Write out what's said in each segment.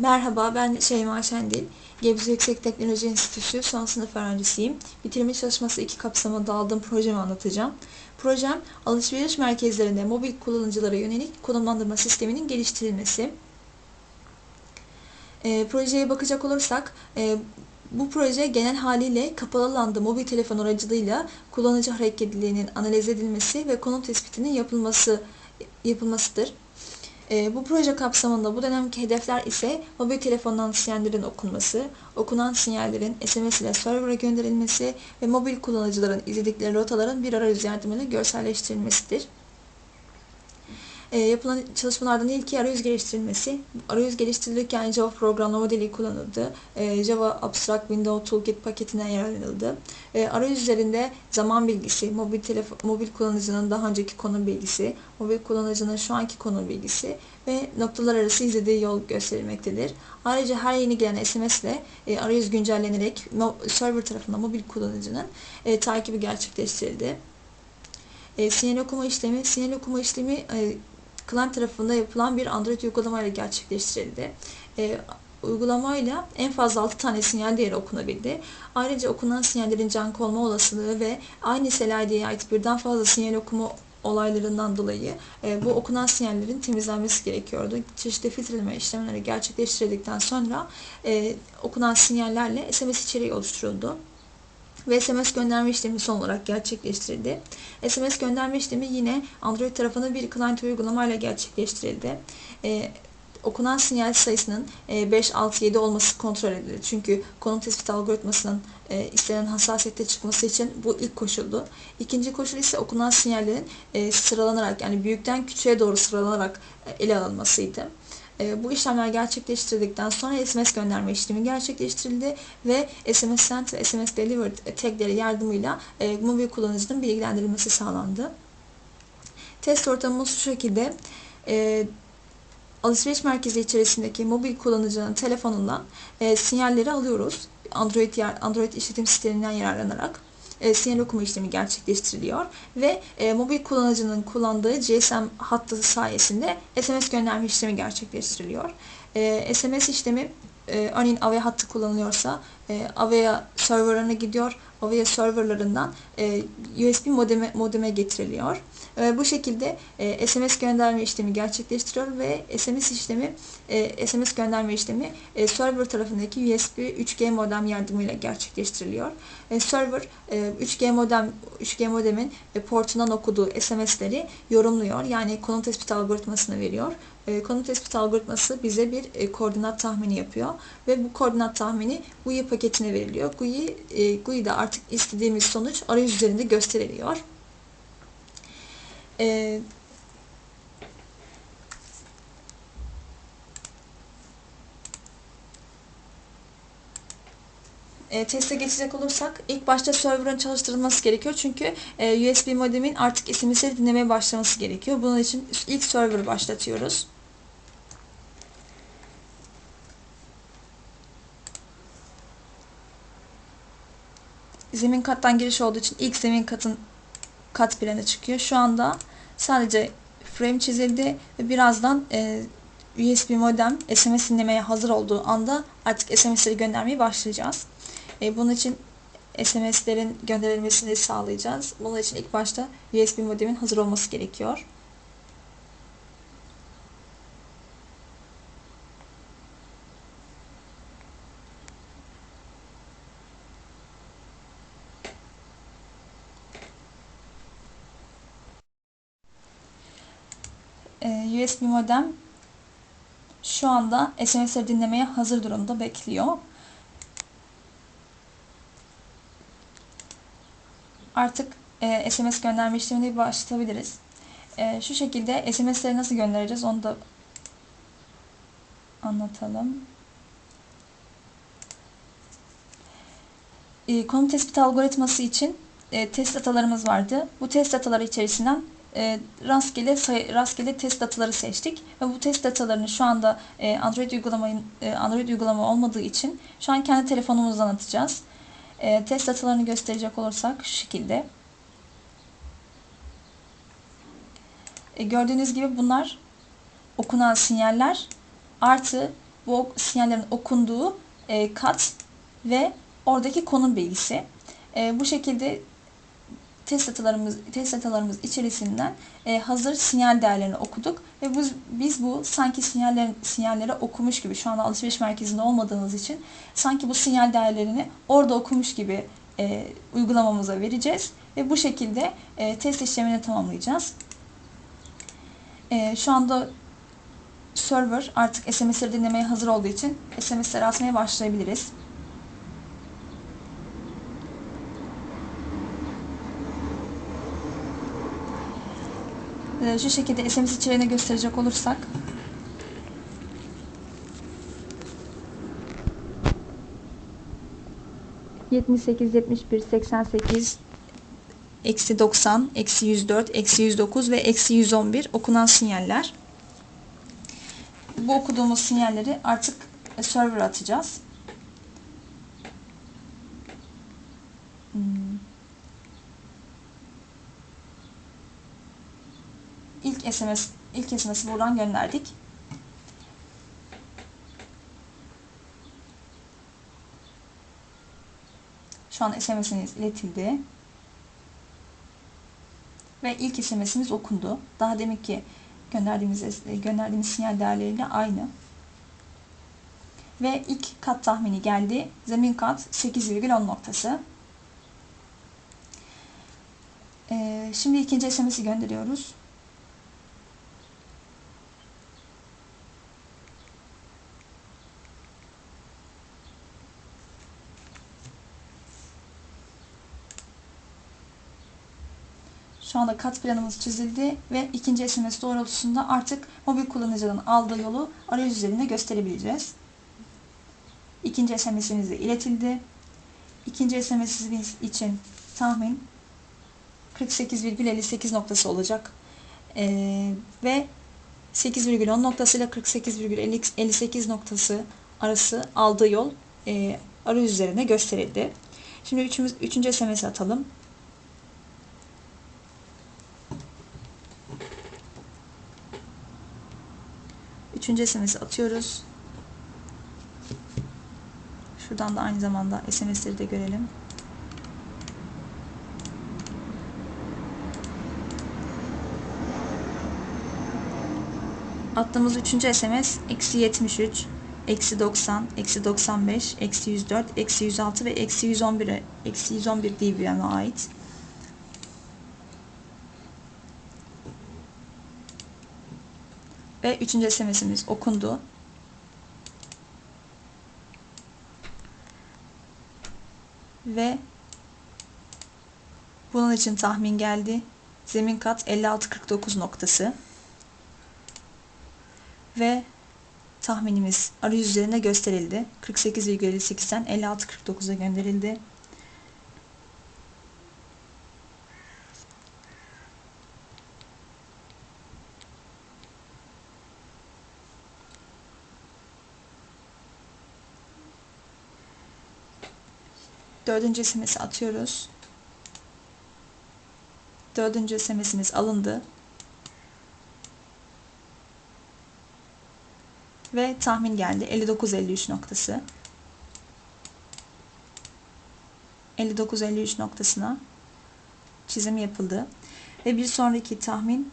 Merhaba, ben Şeyma Şendil. Gebze Yüksek Teknoloji Enstitüsü son sınıf öğrencisiyim. Bitirme çalışması iki kapsamında aldığım projemi anlatacağım. Projem, alışveriş merkezlerinde mobil kullanıcılara yönelik konumlandırma sisteminin geliştirilmesi. E, projeye bakacak olursak, e, bu proje genel haliyle kapalı alanda mobil telefon aracılığıyla kullanıcı hareketliliğinin analiz edilmesi ve konum tespitinin yapılması yapılmasıdır. E, bu proje kapsamında bu dönemki hedefler ise mobil telefondan sinyallerin okunması, okunan sinyallerin SMS ile server'a gönderilmesi ve mobil kullanıcıların izledikleri rotaların bir arayüz yardımıyla görselleştirilmesidir. E, yapılan çalışmalardan ilki arayüz geliştirilmesi. Arayüz geliştirilirken Java programlama dili kullanıldı. E, Java Abstract Window Toolkit paketinden yararlanıldı. E, arayüz üzerinde zaman bilgisi, mobil telefon, mobil kullanıcının daha önceki konum bilgisi, mobil kullanıcının şu anki konum bilgisi ve noktalar arası izlediği yol gösterilmektedir. Ayrıca her yeni gelen SMS ile e, arayüz güncellenerek server tarafından mobil kullanıcının e, takibi gerçekleştirildi. E, sinyal okuma işlemi, sinyal okuma işlemi e, client tarafında yapılan bir Android uygulamayla gerçekleştirildi. E, uygulamayla en fazla 6 tane sinyal değeri okunabildi. Ayrıca okunan sinyallerin junk olma olasılığı ve aynı SLID'ye ait birden fazla sinyal okuma olaylarından dolayı e, bu okunan sinyallerin temizlenmesi gerekiyordu. Çeşitli filtreleme işlemleri gerçekleştirildikten sonra e, okunan sinyallerle SMS içeriği oluşturuldu ve SMS gönderme işlemi son olarak gerçekleştirildi. SMS gönderme işlemi yine Android tarafında bir client uygulamayla gerçekleştirildi. Ee, okunan sinyal sayısının 5, 6, 7 olması kontrol edildi. Çünkü konum tespit algoritmasının e, istenen hassasiyette çıkması için bu ilk koşuldu. İkinci koşul ise okunan sinyallerin e, sıralanarak yani büyükten küçüğe doğru sıralanarak e, ele alınmasıydı. E, bu işlemler gerçekleştirdikten sonra SMS gönderme işlemi gerçekleştirildi ve SMS sent ve SMS delivered tagleri yardımıyla e, mobil kullanıcının bilgilendirilmesi sağlandı. Test ortamımız şu şekilde. E, alışveriş merkezi içerisindeki mobil kullanıcının telefonundan sinyalleri alıyoruz. Android Android işletim sisteminden yararlanarak e, sinyal okuma işlemi gerçekleştiriliyor ve e, mobil kullanıcının kullandığı GSM hattı sayesinde SMS gönderme işlemi gerçekleştiriliyor. E, SMS işlemi e, örneğin Avaya hattı kullanılıyorsa e, Avaya serverlarına gidiyor. Avaya serverlarından e, USB modeme, modeme getiriliyor. E, bu şekilde e, SMS gönderme işlemi gerçekleştiriyor ve SMS işlemi e, SMS gönderme işlemi e, server tarafındaki USB 3G modem yardımıyla gerçekleştiriliyor. E, server e, 3G modem 3G modemin e, portundan okuduğu SMS'leri yorumluyor. Yani konum tespit algoritmasını veriyor. E, konum tespit algoritması bize bir e, koordinat tahmini yapıyor ve bu koordinat tahmini GUI paketine veriliyor. GUI, e, GUI'de artık istediğimiz sonuç arayüz üzerinde gösteriliyor. E, e, teste geçecek olursak ilk başta server'ın çalıştırılması gerekiyor. Çünkü e, USB modemin artık SMS'leri dinlemeye başlaması gerekiyor. Bunun için ilk server başlatıyoruz. Zemin kattan giriş olduğu için ilk zemin katın kat planı çıkıyor. Şu anda sadece frame çizildi ve birazdan e, USB modem SMS dinlemeye hazır olduğu anda artık SMS'leri göndermeye başlayacağız. E, bunun için SMS'lerin gönderilmesini sağlayacağız. Bunun için ilk başta USB modemin hazır olması gerekiyor. E, USB modem şu anda SMS'leri dinlemeye hazır durumda bekliyor. Artık e, SMS gönderme işlemine başlayabiliriz. E, şu şekilde SMS'leri nasıl göndereceğiz onu da anlatalım. E, konum tespit algoritması için e, test datalarımız vardı. Bu test dataları içerisinden e, rastgele rastgele test dataları seçtik ve bu test datalarını şu anda e, Android uygulamayın e, Android uygulama olmadığı için şu an kendi telefonumuzdan atacağız. Test datalarını gösterecek olursak şu şekilde. Gördüğünüz gibi bunlar okunan sinyaller artı bu sinyallerin okunduğu kat ve oradaki konum bilgisi. Bu şekilde test datalarımız, test datalarımız içerisinden e, hazır sinyal değerlerini okuduk ve biz, biz bu sanki sinyallerin, sinyalleri okumuş gibi şu anda alışveriş merkezinde olmadığımız için sanki bu sinyal değerlerini orada okumuş gibi e, uygulamamıza vereceğiz ve bu şekilde e, test işlemini tamamlayacağız. E, şu anda server artık SMS'leri dinlemeye hazır olduğu için SMS'leri atmaya başlayabiliriz. Ee, Şu şekilde SMS içeriğini gösterecek olursak ...78, 71, 88, eksi 90, eksi 104, eksi 109 ve eksi 111 okunan sinyaller. Bu okuduğumuz sinyalleri artık server'a atacağız. SMS ilk SMS'i buradan gönderdik. Şu an SMS'iniz iletildi. Ve ilk SMS'imiz okundu. Daha demek ki gönderdiğimiz gönderdiğimiz sinyal değerleriyle aynı. Ve ilk kat tahmini geldi. Zemin kat 8,10 noktası. Ee, şimdi ikinci SMS'i gönderiyoruz. Şu anda kat planımız çizildi ve ikinci SMS doğrultusunda artık mobil kullanıcının aldığı yolu arayüz üzerinde gösterebileceğiz. İkinci SMS'imiz de iletildi. İkinci SMS'imiz için tahmin 48,58 noktası olacak. Ee, ve 8,10 noktası ile 48,58 noktası arası aldığı yol e, arayüz üzerinde gösterildi. Şimdi üçümüz, üçüncü SMS atalım. Üçüncü SMS'i atıyoruz. Şuradan da aynı zamanda SMS'leri de görelim. Attığımız üçüncü SMS eksi 73, eksi 90, eksi 95, eksi 104, eksi 106 ve eksi 111'e eksi 111 dBm'e ait. Ve üçüncü SMS'imiz okundu. Ve bunun için tahmin geldi. Zemin kat 56-49 noktası. Ve tahminimiz arayüz üzerinde gösterildi. 48,58'den 56-49'a gönderildi. Dördüncü SMS'i atıyoruz. Dördüncü SMS'imiz alındı. Ve tahmin geldi. 59-53 noktası. 59-53 noktasına çizim yapıldı. Ve bir sonraki tahmin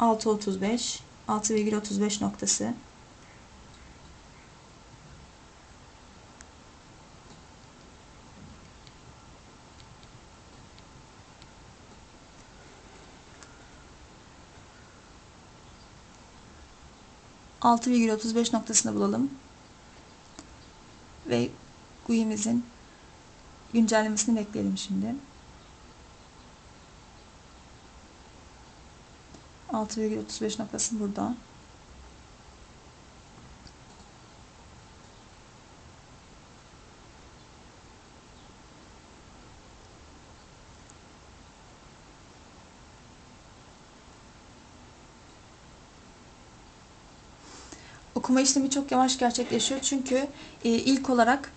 6.35 6,35 noktası. Altı virgül otuz beş noktasını bulalım. Ve GUI'mizin güncellemesini bekleyelim şimdi. 6,35 noktası burada. Okuma işlemi çok yavaş gerçekleşiyor çünkü e, ilk olarak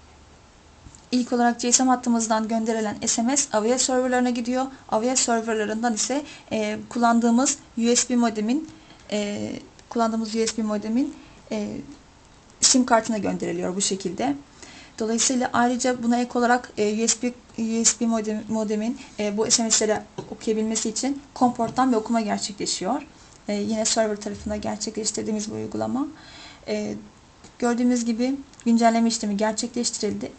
ilk olarak GSM hattımızdan gönderilen SMS Avia serverlarına gidiyor. Avia serverlarından ise e, kullandığımız USB modemin e, kullandığımız USB modemin e, sim kartına gönderiliyor bu şekilde. Dolayısıyla ayrıca buna ek olarak e, USB USB modem, modemin e, bu SMS'leri okuyabilmesi için COM porttan bir okuma gerçekleşiyor. E, yine server tarafında gerçekleştirdiğimiz bu uygulama. E, gördüğümüz gibi güncelleme işlemi gerçekleştirildi.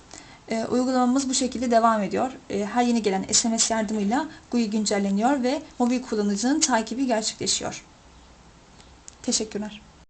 E, uygulamamız bu şekilde devam ediyor. E, her yeni gelen SMS yardımıyla GUI güncelleniyor ve mobil kullanıcının takibi gerçekleşiyor. Teşekkürler.